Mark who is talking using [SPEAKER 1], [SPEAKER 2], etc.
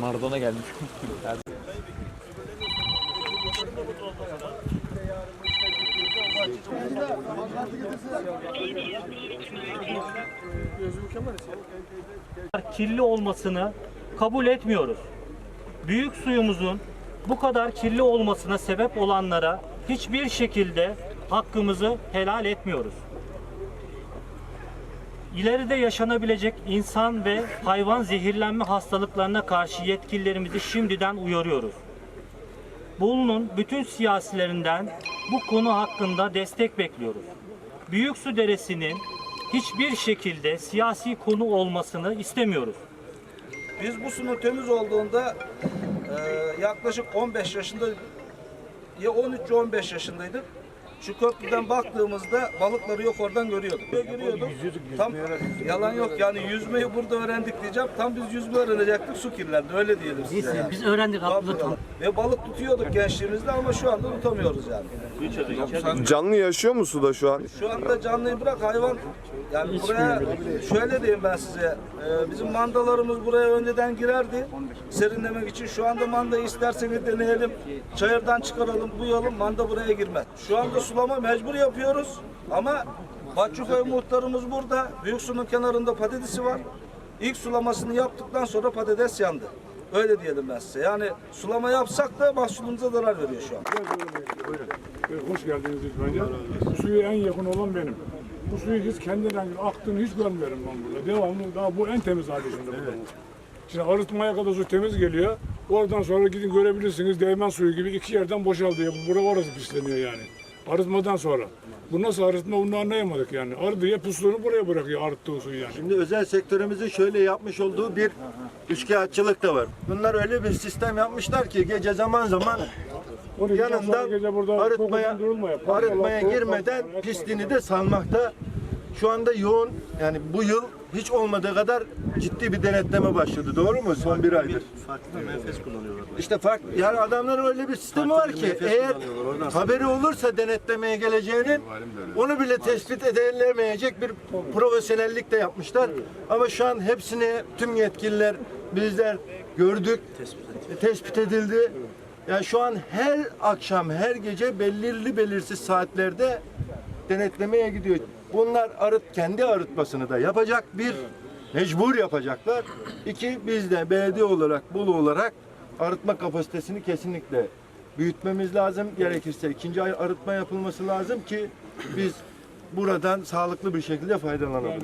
[SPEAKER 1] Maradona gelmiş.
[SPEAKER 2] kirli olmasını kabul etmiyoruz. Büyük suyumuzun bu kadar kirli olmasına sebep olanlara hiçbir şekilde hakkımızı helal etmiyoruz. İleride yaşanabilecek insan ve hayvan zehirlenme hastalıklarına karşı yetkililerimizi şimdiden uyarıyoruz. Bolu'nun bütün siyasilerinden bu konu hakkında destek bekliyoruz. Büyüksu Deresi'nin hiçbir şekilde siyasi konu olmasını istemiyoruz.
[SPEAKER 3] Biz bu suyun temiz olduğunda e, yaklaşık 15 yaşında ya 13 ya 15 yaşındaydık. Şu köprüden baktığımızda balıkları yok oradan görüyorduk. Görüyorduk. Tam yalan yok yani yüzmeyi burada öğrendik diyeceğim. Tam biz yüzme öğrenecektik su kirlendi öyle diyelim size. yani.
[SPEAKER 2] Biz öğrendik
[SPEAKER 3] Tabii, tabii. Ve balık tutuyorduk gençliğimizde ama şu anda tutamıyoruz yani.
[SPEAKER 4] Canlı yaşıyor mu suda şu an?
[SPEAKER 3] Şu anda canlıyı bırak hayvan yani buraya şöyle diyeyim ben size e, bizim mandalarımız buraya önceden girerdi serinlemek için şu anda manda isterseniz deneyelim çayırdan çıkaralım buyalım manda buraya girmez. Şu anda sulama mecbur yapıyoruz ama Bahçıköy muhtarımız burada büyük sunun kenarında patatesi var. İlk sulamasını yaptıktan sonra patates yandı. Öyle diyelim ben size. Yani sulama yapsak da mahsulümüze zarar veriyor şu an.
[SPEAKER 5] Ee, Hoş geldiniz. Bu suya en yakın olan benim. Bu suyu hiç kendinden aktığını hiç görmüyorum ben burada. Devamlı daha bu en temiz hali şimdi burada. bu. Şimdi arıtmaya kadar su temiz geliyor. Oradan sonra gidin görebilirsiniz değmen suyu gibi iki yerden boşalıyor. Bu Bura orası pisleniyor yani. Arıtmadan sonra. Bu nasıl arıtma onu anlayamadık yani. Arı diye pusluğunu buraya bırakıyor arıttığı suyu yani.
[SPEAKER 6] Şimdi özel sektörümüzün şöyle yapmış olduğu bir üçkağıtçılık da var. Bunlar öyle bir sistem yapmışlar ki gece zaman zaman
[SPEAKER 5] 12'den sonra
[SPEAKER 6] yanından
[SPEAKER 5] gece burada
[SPEAKER 6] arıtmaya,
[SPEAKER 5] durulmaya,
[SPEAKER 6] arıtmaya girmeden pisliğini de salmakta. Şu anda yoğun yani bu yıl hiç olmadığı kadar ciddi bir denetleme başladı. Doğru mu? Son bir aydır.
[SPEAKER 7] Farklı nefes kullanıyorlar.
[SPEAKER 6] İşte farklı. Yani adamların öyle bir sistemi var
[SPEAKER 7] bir
[SPEAKER 6] ki eğer haberi olursa denetlemeye geleceğinin onu bile tespit edilemeyecek bir profesyonellik de yapmışlar. Ama şu an hepsini tüm yetkililer bizler gördük. Tespit edildi. Yani şu an her akşam, her gece belirli belirsiz saatlerde denetlemeye gidiyor. Bunlar arıt kendi arıtmasını da yapacak bir mecbur yapacaklar. İki biz de belediye olarak Bolu olarak arıtma kapasitesini kesinlikle büyütmemiz lazım. Gerekirse ikinci arıtma yapılması lazım ki biz buradan sağlıklı bir şekilde faydalanalım.